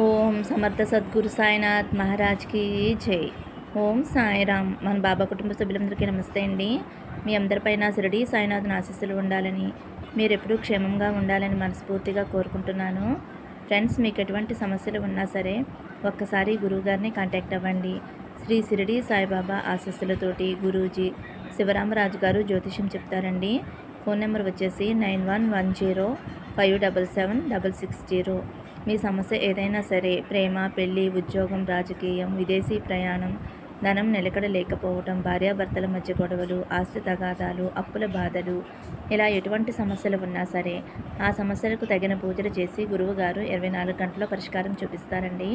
ఓం సమర్థ సద్గురు సాయినాథ్ మహారాజ్కి జై. ఓం సాయిరామ్. మన బాబా కుటుంబ సభ్యులందరికీ నమస్తే అండి. మీ అందరిపైన శిరడి సాయినాథ్ ఆశీస్సులు ఉండాలని మీరు ఎప్పుడూ క్షేమంగా ఉండాలని మనస్ఫూర్తిగా కోరుకుంటున్నాను. ఫ్రెండ్స్ మీకు ఎటువంటి సమస్యలు ఉన్నా సరే ఒక్కసారి గురువుగారిని కాంటాక్ట్ అవ్వండి. శ్రీ షిరిడి సాయిబాబా ఆశీస్సులతోటి గురూజీ శివరామరాజు గారు జ్యోతిష్యం చెప్తారండి. ఫోన్ నెంబర్ వచ్చేసి nine one one zero five double seven double six zero. మీ సమస్య ఏదైనా సరే ప్రేమ పెళ్ళి ఉద్యోగం రాజకీయం విదేశీ ప్రయాణం ధనం నిలకడ లేకపోవటం భార్యాభర్తల మధ్య గొడవలు ఆస్తి తగాదాలు అప్పుల బాధలు ఇలా ఎటువంటి సమస్యలు ఉన్నా సరే ఆ సమస్యలకు తగిన పూజలు చేసి గురువుగారు ఇరవై నాలుగు గంటల్లో పరిష్కారం చూపిస్తారండి.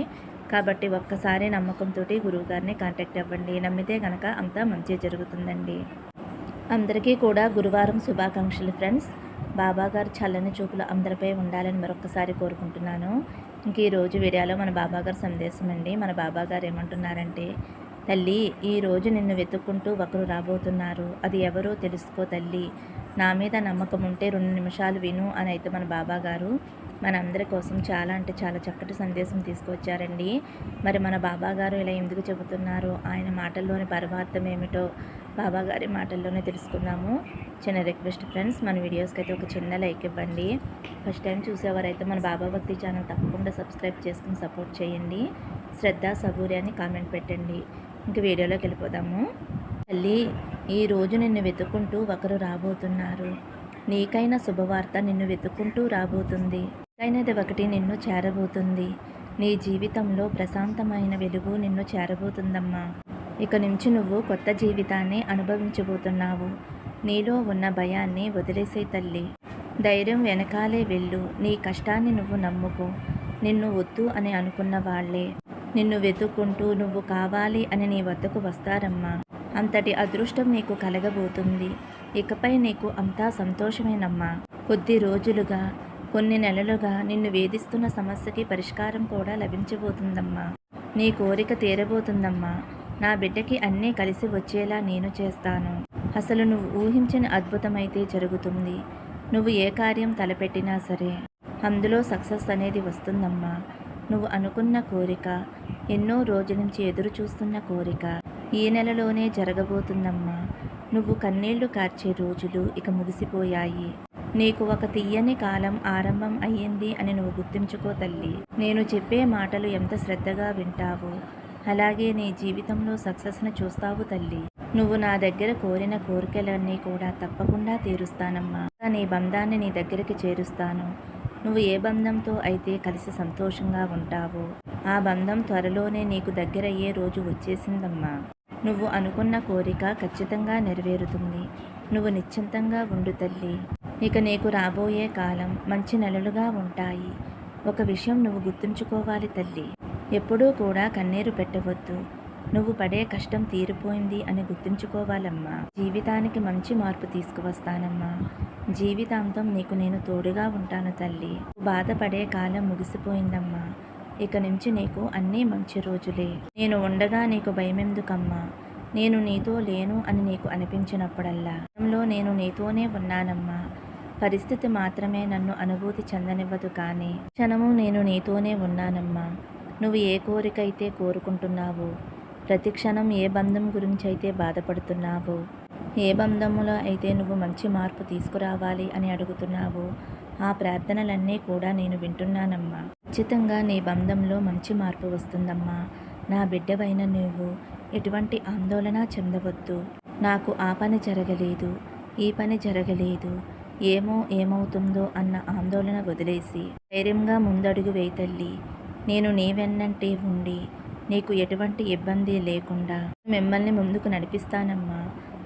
కాబట్టి ఒక్కసారి నమ్మకంతో గురువుగారిని కాంటాక్ట్ అవ్వండి. నమ్మితే కనుక అంతా మంచి జరుగుతుందండి. అందరికీ కూడా గురువారం శుభాకాంక్షలు ఫ్రెండ్స్. బాబాగారు చల్లని చూపులు అందరిపై ఉండాలని మరొకసారి కోరుకుంటున్నాను. ఇంక ఈరోజు వీడియోలో మన బాబాగారు సందేశం అండి. మన బాబాగారు ఏమంటున్నారంటే తల్లి ఈరోజు నిన్ను వెతుక్కుంటూ ఒకరు రాబోతున్నారు. అది ఎవరో తెలుసుకో తల్లి. నా మీద నమ్మకం ఉంటే రెండు నిమిషాలు విను అని అయితే మన బాబాగారు మన అందరి కోసం చాలా అంటే చాలా చక్కటి సందేశం తీసుకొచ్చారండి. మరి మన బాబాగారు ఇలా ఎందుకు చెబుతున్నారు? ఆయన మాటల్లోని పరమార్థం ఏమిటో బాబాగారి మాటల్లోనే తెలుసుకుందాము. చిన్న రిక్వెస్ట్ ఫ్రెండ్స్ మన వీడియోస్కి అయితే ఒక చిన్న లైక్ ఇవ్వండి. ఫస్ట్ టైం చూసేవారైతే మన బాబా భక్తి ఛానల్ తప్పకుండా సబ్స్క్రైబ్ చేసుకుని సపోర్ట్ చేయండి. శ్రద్ధ సబూరి అని కామెంట్ పెట్టండి. ఇంక వీడియోలోకి వెళ్ళిపోదాము. తల్లి ఈరోజు నిన్ను వెతుక్కుంటూ ఒకరు రాబోతున్నారు. నీకైన శుభవార్త నిన్ను వెతుక్కుంటూ రాబోతుంది. నీకైనది ఒకటి నిన్ను చేరబోతుంది. నీ జీవితంలో ప్రశాంతమైన వెలుగు నిన్ను చేరబోతుందమ్మా. ఇక నుంచి నువ్వు కొత్త జీవితాన్ని అనుభవించబోతున్నావు. నీలో ఉన్న భయాన్ని వదిలేసే తల్లి. ధైర్యం వెనకాలే వెళ్ళు. నీ కష్టాన్ని నువ్వు నమ్ముకో. నిన్ను వద్దు అని అనుకున్న వాళ్ళే. నిన్ను వెతుక్కుంటూ నువ్వు కావాలి అని నీ వద్దకు వస్తారమ్మా. అంతటి అదృష్టం నీకు కలగబోతుంది. ఇకపై నీకు అంతా సంతోషమేనమ్మా. కొద్ది రోజులుగా కొన్ని నెలలుగా నిన్ను వేధిస్తున్న సమస్యకి పరిష్కారం కూడా లభించబోతుందమ్మా. నీ కోరిక తీరబోతుందమ్మా. నా బిడ్డకి అన్నీ కలిసి వచ్చేలా నేను చేస్తాను. అసలు నువ్వు ఊహించిన అద్భుతమైతే జరుగుతుంది. నువ్వు ఏ కార్యం తలపెట్టినా సరే అందులో సక్సెస్ అనేది వస్తుందమ్మా. నువ్వు అనుకున్న కోరిక ఎన్నో రోజుల నుంచి ఎదురు చూస్తున్న కోరిక ఈ నెలలోనే జరగబోతుందమ్మా. నువ్వు కన్నీళ్ళు కార్చే రోజులు ఇక ముగిసిపోయాయి. నీకు ఒక తీయని కాలం ఆరంభం అయ్యింది అని నువ్వు గుర్తుంచుకో తల్లి. నేను చెప్పే మాటలు ఎంత శ్రద్ధగా వింటావో అలాగే నీ జీవితంలో సక్సెస్ను చూస్తావు తల్లి. నువ్వు నా దగ్గర కోరిన కోరికలన్నీ కూడా తప్పకుండా తీరుస్తానమ్మా. నీ బంధాన్ని నీ దగ్గరికి చేరుస్తాను. నువ్వు ఏ బంధంతో అయితే కలిసి సంతోషంగా ఉంటావో ఆ బంధం త్వరలోనే నీకు దగ్గరయ్యే రోజు వచ్చేసిందమ్మా. నువ్వు అనుకున్న కోరిక ఖచ్చితంగా నెరవేరుతుంది. నువ్వు నిశ్చింతంగా ఉండు తల్లి. ఇక నీకు రాబోయే కాలం మంచి నెలలుగా ఉంటాయి. ఒక విషయం నువ్వు గుర్తుంచుకోవాలి తల్లి. ఎప్పుడూ కూడా కన్నీరు పెట్టవద్దు. నువ్వు పడే కష్టం తీరిపోయింది అని గుర్తుంచుకోవాలమ్మా. జీవితానికి మంచి మార్పు తీసుకువస్తానమ్మా. జీవితాంతం నీకు నేను తోడుగా ఉంటాను తల్లి. బాధపడే కాలం ముగిసిపోయిందమ్మా. ఇక నుంచి నీకు అన్నీ మంచి రోజులే. నేను ఉండగా నీకు భయమెందుకమ్మా? నేను నీతో లేను అని నీకు అనిపించినప్పుడల్లా. నేను నీతోనే ఉన్నానమ్మా. పరిస్థితి మాత్రమే నన్ను అనుభూతి చెందనివ్వదు కానీ క్షణము నేను నీతోనే ఉన్నానమ్మా. నువ్వు ఏ కోరిక అయితే కోరుకుంటున్నావో ప్రతి క్షణం ఏ బంధం గురించి అయితే బాధపడుతున్నావో ఏ బంధములో అయితే నువ్వు మంచి మార్పు తీసుకురావాలి అని అడుగుతున్నావో ఆ ప్రార్థనలన్నీ కూడా నేను వింటున్నానమ్మా. ఖచ్చితంగా నీ బంధంలో మంచి మార్పు వస్తుందమ్మా. నా బిడ్డవైన నువ్వు ఎటువంటి ఆందోళన చెందవద్దు. నాకు ఆ పని జరగలేదు ఈ పని జరగలేదు. ఏమో ఏమవుతుందో అన్న ఆందోళన వదిలేసి ధైర్యంగా ముందడుగు వేయతల్లి నేను నీ వెన్నంటే ఉండి నీకు ఎటువంటి ఇబ్బంది లేకుండా మిమ్మల్ని ముందుకు నడిపిస్తానమ్మా.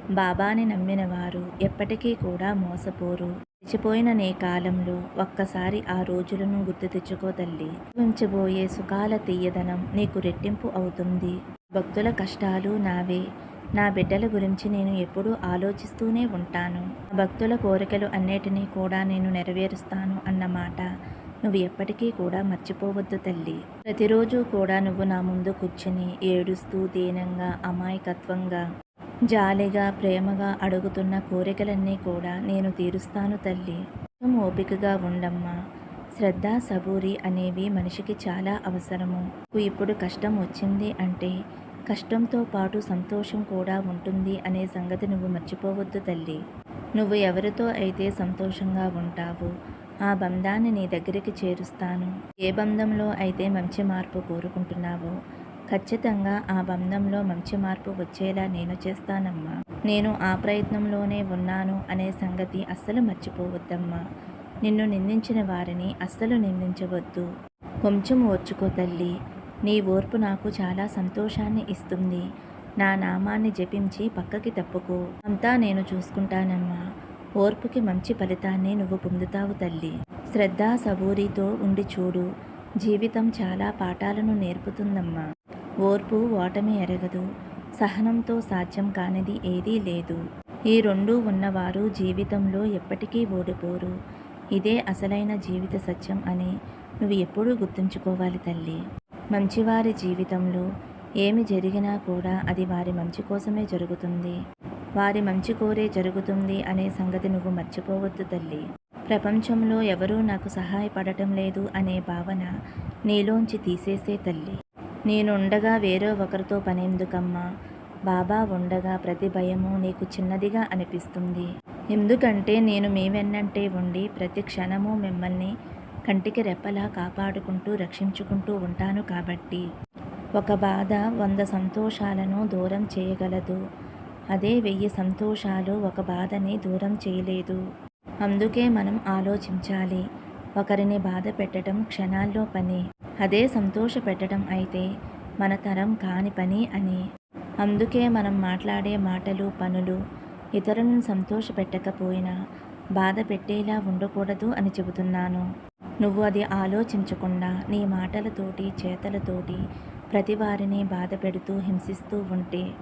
బాబాని నమ్మిన వారు ఎప్పటికీ కూడా మోసపోరు. గడిచిపోయిన నీ కాలంలో ఒక్కసారి ఆ రోజులను గుర్తు తెచ్చుకో తల్లి. ఉంచబోయే సుఖాల తీయదనం నీకు రెట్టింపు అవుతుంది. భక్తుల కష్టాలు నావే. నా బిడ్డల గురించి నేను ఎప్పుడూ ఆలోచిస్తూనే ఉంటాను. భక్తుల కోరికలు అన్నిటినీ కూడా నేను నెరవేరుస్తాను అన్నమాట నువ్వు ఎప్పటికీ కూడా మర్చిపోవద్దు తల్లి. ప్రతిరోజు కూడా నువ్వు నా ముందు కూర్చుని ఏడుస్తూ దీనంగా అమాయకత్వంగా జాలిగా ప్రేమగా అడుగుతున్న కోరికలన్నీ కూడా నేను తీరుస్తాను తల్లి. ఓపికగా ఉండమ్మా. శ్రద్ధ సబూరి అనేవి మనిషికి చాలా అవసరము. ఇప్పుడు కష్టం వచ్చింది అంటే కష్టంతో పాటు సంతోషం కూడా ఉంటుంది అనే సంగతి నువ్వు మర్చిపోవద్దు తల్లి. నువ్వు ఎవరితో అయితే సంతోషంగా ఉంటావో ఆ బంధాన్ని నీ దగ్గరికి చేరుస్తాను. ఏ బంధంలో అయితే మంచి మార్పు కోరుకుంటున్నావో ఖచ్చితంగా ఆ బంధంలో మంచి మార్పు వచ్చేలా నేను చేస్తానమ్మా. నేను ఆ ప్రయత్నంలోనే ఉన్నాను అనే సంగతి అస్సలు మర్చిపోవద్దమ్మా. నిన్ను నిందించిన వారిని అస్సలు నిందించవద్దు. కొంచెం ఓర్చుకో తల్లి. నీ ఓర్పు నాకు చాలా సంతోషాన్ని ఇస్తుంది. నా నామాన్ని జపించి పక్కకి తప్పుకో. అంతా నేను చూసుకుంటానమ్మా. ఓర్పుకి మంచి ఫలితాన్ని నువ్వు పొందుతావు తల్లి. శ్రద్ధ సబూరితో ఉండి చూడు. జీవితం చాలా పాఠాలను నేర్పుతుందమ్మా. ఓర్పు ఓటమి ఎరగదు. సహనంతో సాధ్యం కానిది ఏదీ లేదు. ఈ రెండూ ఉన్నవారు జీవితంలో ఎప్పటికీ ఓడిపోరు. ఇదే అసలైన జీవిత సత్యం అని నువ్వు ఎప్పుడూ గుర్తుంచుకోవాలి తల్లి. మంచివారి జీవితంలో ఏమి జరిగినా కూడా అది వారి మంచి కోసమే జరుగుతుంది. వారి మంచి కోరే జరుగుతుంది అనే సంగతి నువ్వు మర్చిపోవద్దు తల్లి. ప్రపంచంలో ఎవరూ నాకు సహాయపడటం లేదు అనే భావన నీలోంచి తీసేసే తల్లి. నేనుండగా వేరే ఒకరితో పనేందుకమ్మా? బాబా ఉండగా ప్రతి భయము నీకు చిన్నదిగా అనిపిస్తుంది. ఎందుకంటే నేను మీ వెన్నంటే ఉండి ప్రతి క్షణము మిమ్మల్ని కంటికి రెప్పలా కాపాడుకుంటూ రక్షించుకుంటూ ఉంటాను కాబట్టి. ఒక బాధ వంద సంతోషాలను దూరం చేయగలదు. అదే వెయ్యి సంతోషాలు ఒక బాధని దూరం చేయలేదు. అందుకే మనం ఆలోచించాలి. ఒకరిని బాధ పెట్టడం క్షణాల్లో పని. అదే సంతోష పెట్టడం అయితే మన తరం కాని పని అని. అందుకే మనం మాట్లాడే మాటలు పనులు ఇతరులను సంతోష పెట్టకపోయినా బాధ పెట్టేలా ఉండకూడదు అని చెబుతున్నాను. నువ్వు అది ఆలోచించకుండా నీ మాటలతోటి చేతలతోటి ప్రతి వారిని బాధ పెడుతూ హింసిస్తూ ఉంటే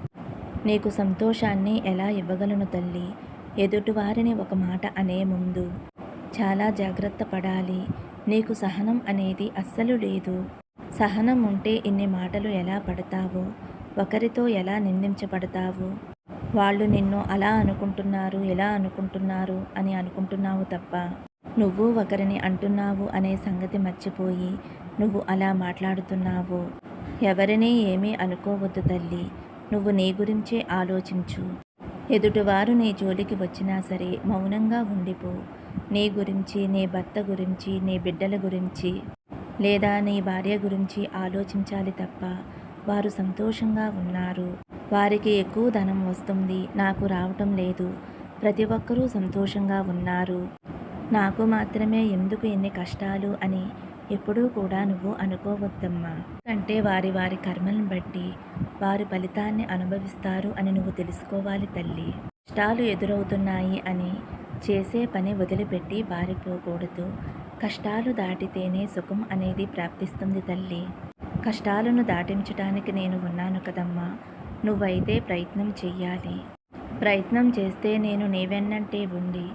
నీకు సంతోషాన్ని ఎలా ఇవ్వగలను తల్లి? ఎదుటివారిని ఒక మాట అనే ముందు చాలా జాగ్రత్త పడాలి. నీకు సహనం అనేది అస్సలు లేదు. సహనం ఉంటే ఇన్ని మాటలు ఎలా పడతావు? ఒకరితో ఎలా నిందించబడతావు? వాళ్ళు నిన్ను అలా అనుకుంటున్నారు ఎలా అనుకుంటున్నారు అని అనుకుంటున్నావు తప్ప నువ్వు ఒకరిని అంటున్నావు అనే సంగతి మర్చిపోయి నువ్వు అలా మాట్లాడుతున్నావు. ఎవరినీ ఏమీ అనుకోవద్దు తల్లి. నువ్వు నీ గురించే ఆలోచించు. ఎదుటివారు నీ జోలికి వచ్చినా సరే మౌనంగా ఉండిపో. నీ గురించి నీ భర్త గురించి నీ బిడ్డల గురించి లేదా నీ భార్య గురించి ఆలోచించాలి తప్ప వారు సంతోషంగా ఉన్నారు. వారికి ఎక్కువ ధనం వస్తుంది. నాకు రావటం లేదు. ప్రతి ఒక్కరూ సంతోషంగా ఉన్నారు. నాకు మాత్రమే ఎందుకు ఎన్ని కష్టాలు అని ఎప్పుడూ కూడా నువ్వు అనుకోవద్దమ్మా. అంటే వారి వారి కర్మలను బట్టి వారి ఫలితాన్ని అనుభవిస్తారు అని నువ్వు తెలుసుకోవాలి తల్లి. కష్టాలు ఎదురవుతున్నాయి అని చేసే పని వదిలిపెట్టి పారిపోకూడదు. కష్టాలు దాటితేనే సుఖం అనేది ప్రాప్తిస్తుంది తల్లి. కష్టాలను దాటించడానికి నేను ఉన్నాను కదమ్మా. నువ్వైతే ప్రయత్నం చెయ్యాలి. ప్రయత్నం చేస్తే నేను నీ వెన్నంటే ఉండి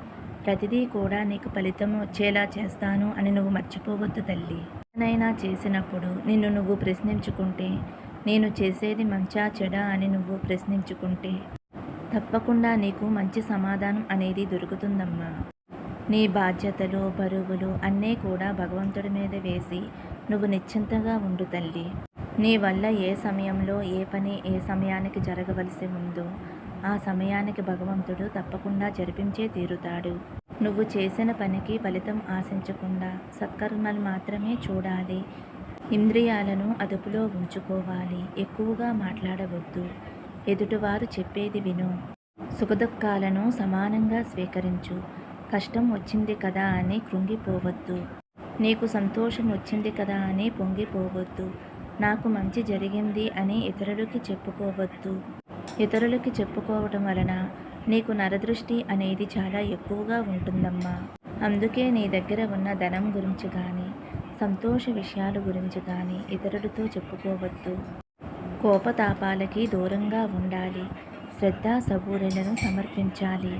ప్రతిదీ కూడా నీకు ఫలితం వచ్చేలా చేస్తాను అని నువ్వు మర్చిపోవద్దు తల్లి. నైనా చేసినప్పుడు నిన్ను నువ్వు ప్రశ్నించుకుంటే నేను చేసేది మంచా చెడా అని నువ్వు ప్రశ్నించుకుంటే తప్పకుండా నీకు మంచి సమాధానం అనేది దొరుకుతుందమ్మా. నీ బాధ్యతలు బరువులు అన్నీ కూడా భగవంతుడి మీద వేసి నువ్వు నిశ్చింతగా ఉండు తల్లి. నీ వల్ల ఏ సమయంలో ఏ పని ఏ సమయానికి జరగవలసి ఉందో ఆ సమయానికి భగవంతుడు తప్పకుండా జరిపించే తీరుతాడు. నువ్వు చేసిన పనికి ఫలితం ఆశించకుండా సత్కర్మలు మాత్రమే చూడాలి. ఇంద్రియాలను అదుపులో ఉంచుకోవాలి. ఎక్కువగా మాట్లాడవద్దు. ఎదుటివారు చెప్పేది విను. సుఖదుఖాలను సమానంగా స్వీకరించు. కష్టం వచ్చింది కదా అని కృంగిపోవద్దు. నీకు సంతోషం వచ్చింది కదా అని పొంగిపోవద్దు. నాకు మంచి జరిగింది అని ఇతరులకి చెప్పుకోవద్దు. ఇతరులకి చెప్పుకోవటం వలన నీకు నరదృష్టి అనేది చాలా ఎక్కువగా ఉంటుందమ్మా. అందుకే నీ దగ్గర ఉన్న ధనం గురించి కానీ సంతోష విషయాల గురించి కానీ ఇతరులతో చెప్పుకోవద్దు. కోపతాపాలకి దూరంగా ఉండాలి. శ్రద్ధ సబూరులను సమర్పించాలి.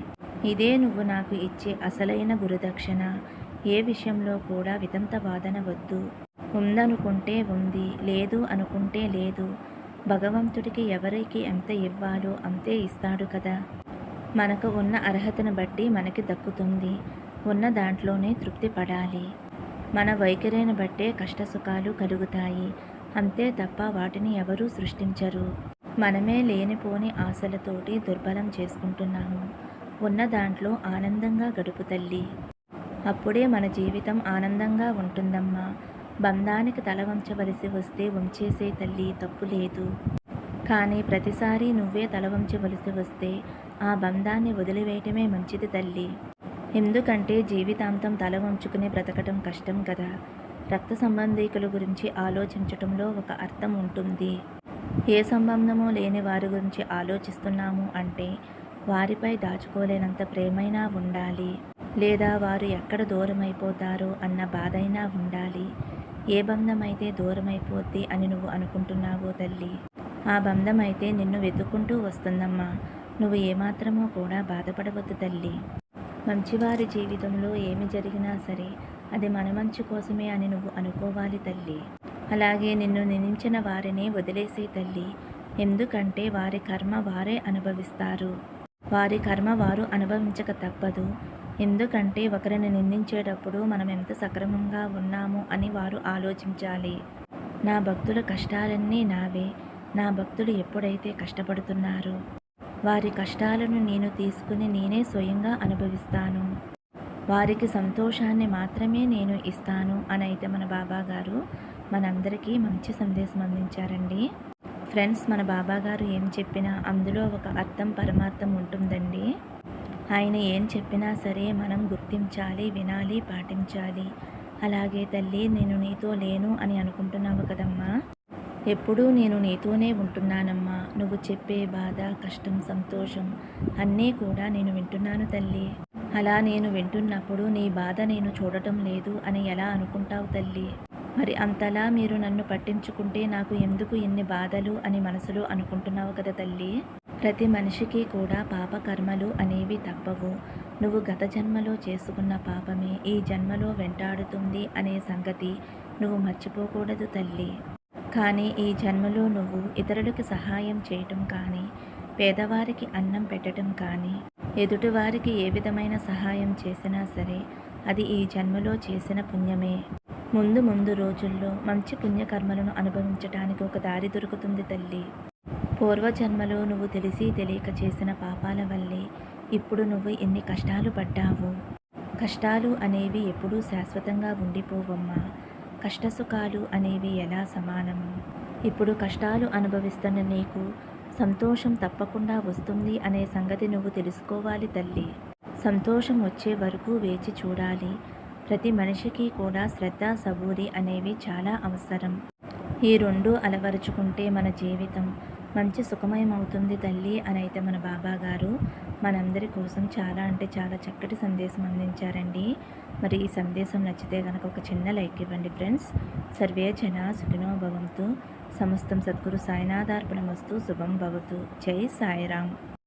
ఇదే నువ్వు నాకు ఇచ్చే అసలైన గురుదక్షిణ. ఏ విషయంలో కూడా వితంత వాదన వద్దు. ఉందనుకుంటే ఉంది లేదు అనుకుంటే లేదు. భగవంతుడికి ఎవరికి ఎంత ఇవ్వాలో అంతే ఇస్తాడు కదా. మనకు ఉన్న అర్హతను బట్టి మనకి దక్కుతుంది. ఉన్న దాంట్లోనే తృప్తి పడాలి. మన వైఖరిని బట్టే కష్టసుఖాలు కలుగుతాయి. అంతే తప్ప వాటిని ఎవరూ సృష్టించరు. మనమే లేనిపోని ఆశలతోటి దుర్బలం చేసుకుంటున్నాము. ఉన్న దాంట్లో ఆనందంగా గడుపు తల్లి. అప్పుడే మన జీవితం ఆనందంగా ఉంటుందమ్మా. బంధానికి తల వంచవలసి వస్తే వంచేసే తల్లి తప్పు లేదు. కానీ ప్రతిసారి నువ్వే తల వంచవలసి వస్తే ఆ బంధాన్ని వదిలివేయటమే మంచిది తల్లి. ఎందుకంటే జీవితాంతం తల వంచుకుని బ్రతకటం కష్టం కదా. రక్త సంబంధీకుల గురించి ఆలోచించటంలో ఒక అర్థం ఉంటుంది. ఏ సంబంధము లేని వారి గురించి ఆలోచిస్తున్నాము అంటే వారిపై దాచుకోలేనంత ప్రేమైనా ఉండాలి. లేదా వారు ఎక్కడ దూరమైపోతారు అన్న బాధైనా ఉండాలి. ఏ బంధమైతే దూరమైపోద్ది అని నువ్వు అనుకుంటున్నావో తల్లి. ఆ బంధం అయితే నిన్ను వెతుక్కుంటూ వస్తుందమ్మా. నువ్వు ఏమాత్రమో కూడా బాధపడవద్దు తల్లి. మంచివారి జీవితంలో ఏమి జరిగినా సరే అది మన మంచి కోసమే అని నువ్వు అనుకోవాలి తల్లి. అలాగే నిన్ను నిందించిన వారిని వదిలేసే తల్లి. ఎందుకంటే వారి కర్మ వారే అనుభవిస్తారు. వారి కర్మ వారు అనుభవించక తప్పదు. ఎందుకంటే ఒకరిని నిందించేటప్పుడు మనం ఎంత సక్రమంగా ఉన్నాము అని వారు ఆలోచించాలి. నా భక్తుల కష్టాలన్నీ నావే. నా భక్తులు ఎప్పుడైతే కష్టపడుతున్నారు? వారి కష్టాలను నేను తీసుకుని నేనే స్వయంగా అనుభవిస్తాను. వారికి సంతోషాన్ని మాత్రమే నేను ఇస్తాను అని అయితే మన బాబా గారు మనందరికీ మంచి సందేశం అందించారండి. ఫ్రెండ్స్ మన బాబాగారు ఏం చెప్పినా అందులో ఒక అర్థం పరమార్థం ఉంటుందండి. ఆయన ఏం చెప్పినా సరే మనం గుర్తించాలి వినాలి పాటించాలి. అలాగే తల్లి నేను నీతో లేను అని అనుకుంటున్నావు కదమ్మా. ఎప్పుడూ నేను నీతోనే ఉంటున్నానమ్మా. నువ్వు చెప్పే బాధ కష్టం సంతోషం అన్నీ కూడా నేను వింటున్నాను తల్లి. అలా నేను వింటున్నప్పుడు నీ బాధ నేను చూడటం లేదు అని ఎలా అనుకుంటావు తల్లి? మరి అంతలా మీరు నన్ను పట్టించుకుంటే నాకు ఎందుకు ఇన్ని బాధలు అని మనసులో అనుకుంటున్నావు కదా తల్లి? ప్రతి మనిషికి కూడా పాప కర్మలు అనేవి తప్పవు. నువ్వు గత జన్మలో చేసుకున్న పాపమే ఈ జన్మలో వెంటాడుతుంది అనే సంగతి నువ్వు మర్చిపోకూడదు తల్లి. కానీ ఈ జన్మలో నువ్వు ఇతరులకు సహాయం చేయటం కానీ పేదవారికి అన్నం పెట్టడం కానీ ఎదుటివారికి ఏ విధమైన సహాయం చేసినా సరే అది ఈ జన్మలో చేసిన పుణ్యమే. ముందు ముందు రోజుల్లో మంచి పుణ్యకర్మలను అనుభవించటానికి ఒక దారి దొరుకుతుంది తల్లి. పూర్వజన్మలో నువ్వు తెలిసి తెలియక చేసిన పాపాల వల్లే ఇప్పుడు నువ్వు ఎన్ని కష్టాలు పడ్డావు. కష్టాలు అనేవి ఎప్పుడూ శాశ్వతంగా ఉండిపోవమ్మా. కష్టసుఖాలు అనేవి ఎలా సమానము? ఇప్పుడు కష్టాలు అనుభవిస్తున్న నీకు సంతోషం తప్పకుండా వస్తుంది అనే సంగతి నువ్వు తెలుసుకోవాలి తల్లి. సంతోషం వచ్చే వరకు వేచి చూడాలి. ప్రతి మనిషికి కూడా శ్రద్ధ సబూరి అనేవి చాలా అవసరం. ఈ రెండు అలవరుచుకుంటే మన జీవితం మంచి సుఖమయమవుతుంది తల్లి అని అయితే మన బాబా గారు మనందరి కోసం చాలా అంటే చాలా చక్కటి సందేశం అందించారండి. మరి ఈ సందేశం నచ్చితే కనుక ఒక చిన్న లైక్ ఇవ్వండి ఫ్రెండ్స్. సర్వే జన సుఖినో భవంతు. సమస్తం సద్గురు సాయినాథార్పణమస్తు. శుభం భవతు. జై సాయిరామ్.